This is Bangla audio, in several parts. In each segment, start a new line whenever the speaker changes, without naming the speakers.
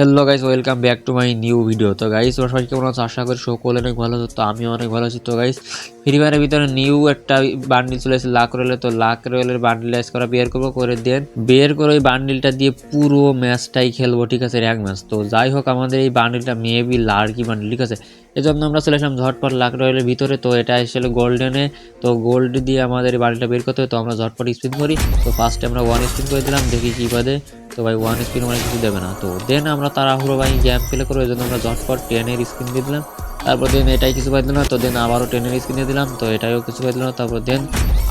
Hello guys welcome back to my new video তো গাইস ওরা সবাই কেমন আছো? আশা করি সকলে অনেক ভালো তো আমি অনেক ভালো আছি। তো গাইস ফ্রি ফায়ারের ভিতরে নিউ একটা বান্ডিল চলে এসেছে লাখ রয়েলে তো লাখ রয়েলের বান্ডিল আইস করা বের করব, করে দেন। বের করে ওই বান্ডিলটা দিয়ে পুরো ম্যাচটাই খেলব, ঠিক আছে? র্যাঙ্ক ম্যাচ তো যাই হোক, আমাদের এই বান্ডিলটা মেবি লার্কি বান্ডিল ঠিক আছে? এই জন্য আমরা চলে আসলাম ঝটপট লাক রয়েলের ভিতরে। তো এটা এসেছিল গোল্ডেনে তো গোল্ড দিয়ে আমাদের বাড়িটা বের করতে হয় তো আমরা ঝটপট স্পিন করি। তো ফার্স্টে আমরা ওয়ান স্পিন করে দিলাম। দেখি কী বাদে। তো ভাই ওয়ান স্পিন মানে কিছু দেবে না। তো দেন আমরা তাড়াহুড়ো ভাই গ্যাম ফেলে করব এই জন্য আমরা ঝটপট টেনের স্ক্রিন দিয়ে দিলাম। তারপর দেন এটাই কিছু পাইল না তো দেন আবারও টেনের স্ক্রিন দিয়ে দিলাম। তো এটাইও কিছু পাইল না তারপর দেন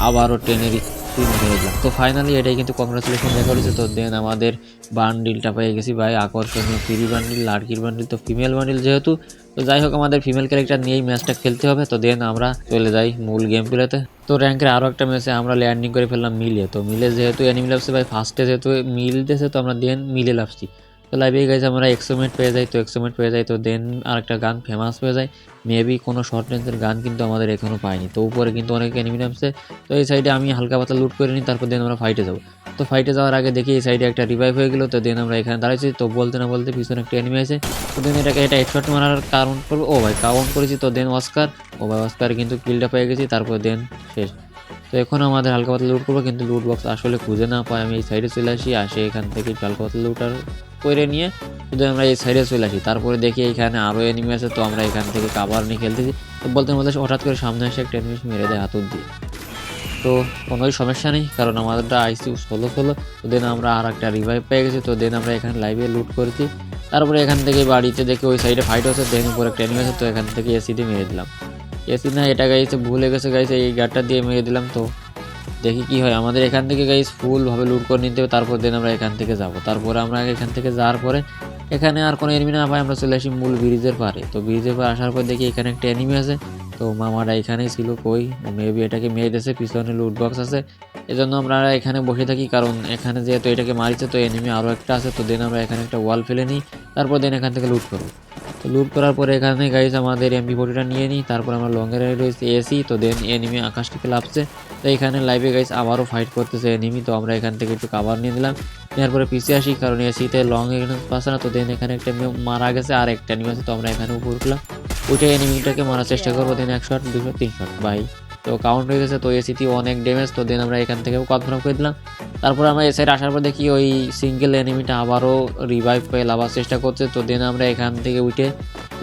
আবারও টেনের দিয়ে দিলাম তো ফাইনালি এটাই কিন্তু কংগ্রেচুলেশন দেখা হয়েছে তো দেন আমাদের বান্ডিলটা পেয়ে গেছি ভাই, আকর্ষণীয় ফিরি বান্ডিল লাড়কির বান্ডিল তো ফিমেল বান্ডিল যেহেতু, তো যাই হোক আমাদের ফিমেল ক্যারেক্টার নিয়েই ম্যাচটা খেলতে হবে, তো দেন আমরা চলে যাই মূল গেম প্লেতে তো র্যাঙ্কের আরও একটা ম্যাচে আমরা ল্যান্ডিং করে ফেললাম মিলে, তো মিলে যেহেতু অ্যানিমি লাভছে ভাই ফার্স্টে যেহেতু মিল দেশে তো আমরা দেন মিলে লাভছি তো লাইভে গেছে আমরা এক্সোমেট পেয়ে যাই, তো এক্সোমেট পেয়ে যাই, তো দেন আরেকটা গান ফেমাস হয়ে যায়। মেবি কোনো শর্ট রেঞ্জের গান কিন্তু আমাদের এখনও পাইনি। তো উপরে কিন্তু অনেক এনিমি নামছে। তো এই সাইডে আমি হালকা পাতলা লুট করে নিই, তারপর দেন আমরা ফাইটে যাব। তো ফাইটে যাওয়ার আগে দেখি এই সাইডে একটা রিভাইভ হয়ে গেলো, তো দেন আমরা এখানে দাঁড়াইছি। তো বলতে না বলতে পিছনে একটা এনিমি আছে। তো দেন এটাকে এটা হেডশট মারার কারণ করব। ও ভাই কাউন্ট করেছি তো দেন অস্কার ও ভাই অস্কার কিন্তু কিলটা পেয়ে গেছি, তারপর দেন শেষ। তো এখন আমাদের হালকা পাতলা লুট করব, কিন্তু লুট বক্স আসলে খুঁজে না পাই আমি এই সাইডে চলে আসি, আসে এখান থেকে হালকা পাতলা লুটার করে নিয়ে শুধু আমরা এই সাইডে চলে আসি। তারপরে দেখি এখানে আরও এনিমি আছে, তো আমরা এখান থেকে কাবার নিয়ে খেলতেছি। তো বলতে বলতে হঠাৎ করে সামনে এসে একটা এনিমি মেরে দেয় হাতুর দিয়ে। তো কোনোই সমস্যা নেই, কারণ আমাদেরটা আইসি ষোলো ষোলো, তো দেন আমরা আর একটা রিভাইভ পেয়ে গেছি, তো দেন আমরা এখানে লাইভে লুট করেছি। তারপরে এখান থেকে বাড়িতে দেখে ওই সাইডে ফাইট হচ্ছে দেন উপরে একটা এনিমি আছে, তো এখান থেকে এসি দিয়ে মেরে দিলাম। এসি না, এটা গাইছে ভুলে গেছে গাইছে এই গাড়টা দিয়ে মেরে দিলাম, তো দেখি কি হয়। আমাদের এখান থেকে গাইস ফুলভাবে লুট করে নিতে হবে, তারপর দেন আমরা এখান থেকে যাব। তারপরে আমরা এখান থেকে যাওয়ার পরে এখানে আর কোনো এনিমি না পাই, আমরা চলে আসি মূল ব্রিজের পারে তো ব্রিজের পারে আসার পর দেখি এখানে একটা এনিমি আছে। তো মামারা এখানেই ছিল, কই? মেবি এটাকে মেরে দিয়েছে, পিছনে লুট বক্স আছে। এজন্য আমরা এখানে বসে থাকি, কারণ এখানে যেহেতু এটাকে মারিছে, তো এনিমি আরও একটা আছে। তো দেন আমরা এখানে একটা ওয়াল ফেলে নিই, তারপর দেন এখান থেকে লুট করব। তো লুট করার পরে এখানে গাইজ আমাদের এমপি ফোর্টিটা নিয়ে নিই, তারপর আমরা লঙ্গের রয়েছে এসি তো দেন এনিমি আকাশ থেকে লাভছে তো এখানে লাইভে গাইজ আবারও ফাইট করতেছে এনিমি তো আমরা এখান থেকে একটু কাভার নিয়ে দিলাম নেওয়ার পরে পিছিয়ে আসি, কারণ এসিতে লং এখানে পাচ্ছে না, তো দেন এখানে একটা মারা গেছে আর একটা এনিমি আছে, তো আমরা এখানে উপর উঠলাম। ওইটা এনিমিটাকে মারার চেষ্টা করব দেন একশো আট দুশো তিনশো বাই তো কাউন্ট হয়ে গেছে, তো এসিটি অনেক ড্যামেজ তো দেন আমরা এখান থেকেও কনফার্ম করে দিলাম। তারপর আমরা এসে আসার পর দেখি ওই সিঙ্গেল এনিমিটা আবারও রিভাইভ পেয়ে লাভার চেষ্টা করছে, তো দেন আমরা এখান থেকে উঠে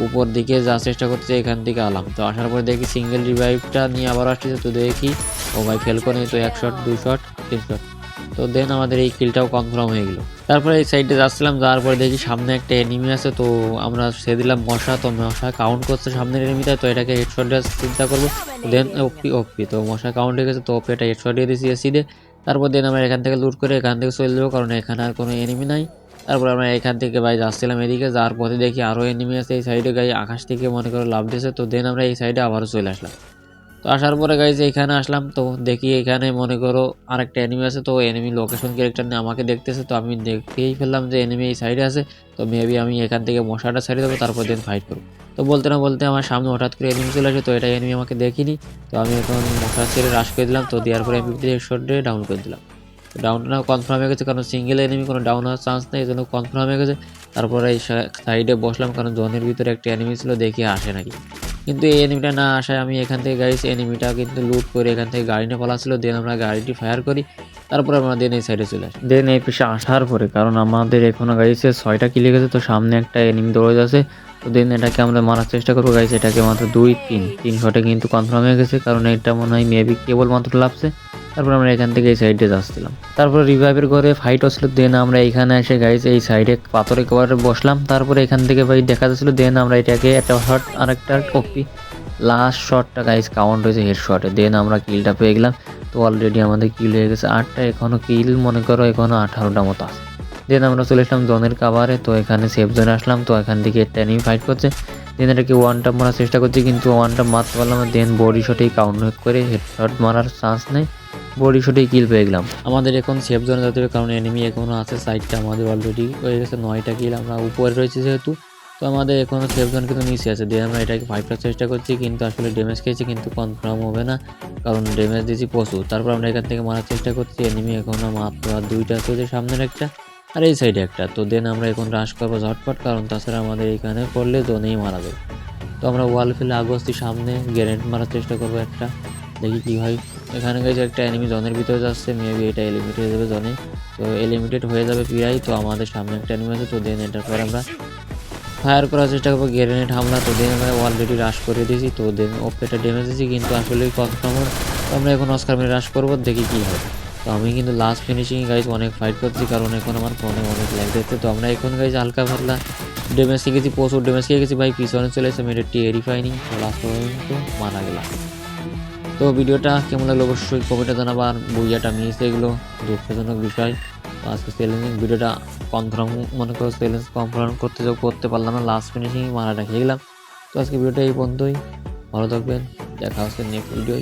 উপর দিকে যাওয়ার চেষ্টা করছে এখান থেকে আলাম। তো আসার পর দেখি সিঙ্গেল রিভাইভটা নিয়ে আবার আসছে তো দেখি ও ভাই ফেল করে তো এক শট দুই শট তিন শট তো দেন আমাদের এই কিলটাও কনফার্ম হয়ে গেলো। তারপরে এই সাইডে যাচ্ছিলাম, যাওয়ার পরে দেখি সামনে একটা এনিমি আছে, তো আমরা সে দিলাম মশা, তো মশা কাউন্ট করছে সামনের এনিমিটা তো এটাকে হেডশট দেওয়ার চিন্তা করব। দেন ওপি ওপি তো মশা কাউন্ট হয়ে গেছে, তো ওপি এটা হেডশট দিয়ে দিয়েছি এসি দিয়ে তারপর দেন আমরা এখান থেকে লুট করে এখান থেকে চলে যাব, কারণ এখানে আর কোনো এনিমি নাই। তারপর আমরা এখান থেকে ভাই যাচ্ছিলাম এদিকে, যাওয়ার পথে দেখি আরও এনিমি আছে এই সাইডে গাই আকাশ থেকে মনে করে লাভ দিয়েছে, তো দেন আমরা এই সাইডে আবারও চলে আসলাম। তো আসার পরে গাইজ এখানে আসলাম। তো দেখি এখানে, মনে করো, আরেকটা এনিমি আছে। তো এনিমি লোকেশন ক্যারেক্টার নিয়ে আমাকে দেখতেছে। তো আমি দেখেই ফেললাম যে এনিমি এই সাইডে আছে। তো মেবি আমি এখান থেকে মশাটা ছাড়িয়ে দেবো, তারপর দিন ফাইট করব। তো বলতে না বলতে আমার সামনে হঠাৎ করে এনিমি চলে আসে। তো এটা এনিমি আমাকে দেখিনি। তো আমি এখন মশা ছেড়ে রাশ করে দিলাম। তো দেওয়ার পরে এমপি হেডশট দিয়ে ডাউন করে দিলাম। ডাউনটা কনফার্ম হয়ে গেছে। কারণ সিঙ্গেল এনিমি কোনো ডাউন হওয়ার চান্স নেই। এই জন্য কনফার্ম হয়ে গেছে। তারপরে এই সাইডে বসলাম। কারণ জোনের ভিতরে একটা এনিমি ছিল। দেখি আসে নাকি। কিন্তু এই এনিমিটা না আসায় আমি এখান থেকে গাড়ি এনিমিটা কিন্তু লুট করে এখান থেকে গাড়ি নিয়ে পালাচ্ছিল। দেন আমরা গাড়িটি ফায়ার করি, তারপর আমরা দেন এই সাইডে চলে আসি। দেন এই পিসে আসার পরে, কারণ আমাদের এখনও গাড়িতে ছয়টা কিলে গেছে, তো সামনে একটা এনিমি দৌড়ে আছে। তো দেন এটাকে আমরা মারার চেষ্টা করব গাড়ি এটাকে মাত্র দুই, তিন তিন শটে কিন্তু কনফার্ম হয়ে গেছে, কারণ এটা মনে হয় মেবি কেবল মাত্র লাভছে তারপর আমরা এখান থেকে এই সাইডে যাচ্ছিলাম। তারপর রিভাইভের ঘরে ফাইট হচ্ছিল দেন আমরা এখানে এসে গাইজ এই সাইডে পাথরে কভারে বসলাম। তারপরে এখান থেকে ভাই দেখা যাচ্ছিল দেন আমরা এটাকে একটা শট আর একটা কপি লাস্ট শটটা গাইজ কাউন্ট হয়েছে হেড শটে দেন আমরা কিলটা পেয়ে গেলাম। তো অলরেডি আমাদের কিল হয়ে গেছে আটটা এখনও কিল মনে করো এখনও আঠারোটা মতো আছে। দেন আমরা চলে আসলাম জনের কাভারে তো এখানে সেফ জোনে আসলাম। তো এখান থেকে এনিমি ফাইট করছে। দেন এটাকে ওয়ান টাপ মারার চেষ্টা করছি, কিন্তু ওয়ান টাপ মারতে পারলাম দেন বডি শটেই কাউন্ট করে হেড শট মারার চান্স নেই। বডি শটেই কিল পেয়ে গেলাম। আমাদের এখন সেফ জোনে যেতে কারণ এনিমি এখনও আছে সাইডটা আমাদের অলরেডি হয়ে গেছে, নয়টা কিল আমরা উপরে রয়েছে যেহেতু। তো আমাদের এখনও সেফ জোন কিন্তু নিচে আছে, দিয়ে আমরা এটাকে ফাইভ করার চেষ্টা করছি, কিন্তু আসলে ড্যামেজ খেয়েছি, কিন্তু কনফার্ম হবে না, কারণ ড্যামেজ দিয়েছি প্রচুর। তারপর আমরা এখান থেকে মারার চেষ্টা করছি এনিমি এখনও মাত্র দুইটা আছে সামনের একটা, আর এই সাইডে একটা। তো দেন আমরা এখন রাশ করব ঝটপট, কারণ তাছাড়া আমাদের এখানে করলে জোনেই মারা যাবে। তো আমরা ওয়াল ফেলে আগস্তি সামনে গ্যারেন্ট মারার চেষ্টা করব একটা, দেখি কী হয়। এখানে গেছে একটা এনিমি জনের ভিতরে যাচ্ছে মেবি এটা এলিমিট হয়ে যাবে জনে তো এলিমিটেড হয়ে যাবে প্রায় তো আমাদের সামনে একটা এনিমি আছে, তো দেন এটার পর আমরা ফায়ার করার চেষ্টা করব। গ্রেনেড হামলা, তো দেন আমরা অলরেডি রাশ করে দিয়েছি, তো দেন ওপেটা ড্যামেজ দিয়েছি, কিন্তু আসলে কনফার্ম আমরা এখন অস্কার মেরে রাশ করব, দেখি কী হয়। তো আমি কিন্তু লাস্ট ফিনিশিং গাইজ অনেক ফাইট করছি, কারণ এখন আমার ফোনে অনেক ল্যাগ দিচ্ছে তো আমরা এখন গাইজ হালকা পাতলা ড্যামেজ শিখেছি প্রচুর ড্যামেজ খেয়ে গেছি, ভাই, পিছনে চলে এসে নি তো লাস্ট পর্যন্ত মারা গেলাম। তো ভিডিওটা কেমন লাগল অবশ্যই কমেন্টে জানাব, আর বইয়াটা মিস এগুলো দুঃখজনক বিষয়। আজকে চ্যালেঞ্জিং ভিডিওটা কনফার্ম, মনে করো চ্যালেঞ্জ কনফার্ম করতে যাও, করতে পারলাম না লাস্ট ফিনিশিং মারা রেখে গেলাম তো আজকে ভিডিওটা এই পর্যন্তই, ভালো থাকবেন, দেখা হচ্ছে নেক্সট ভিডিওয়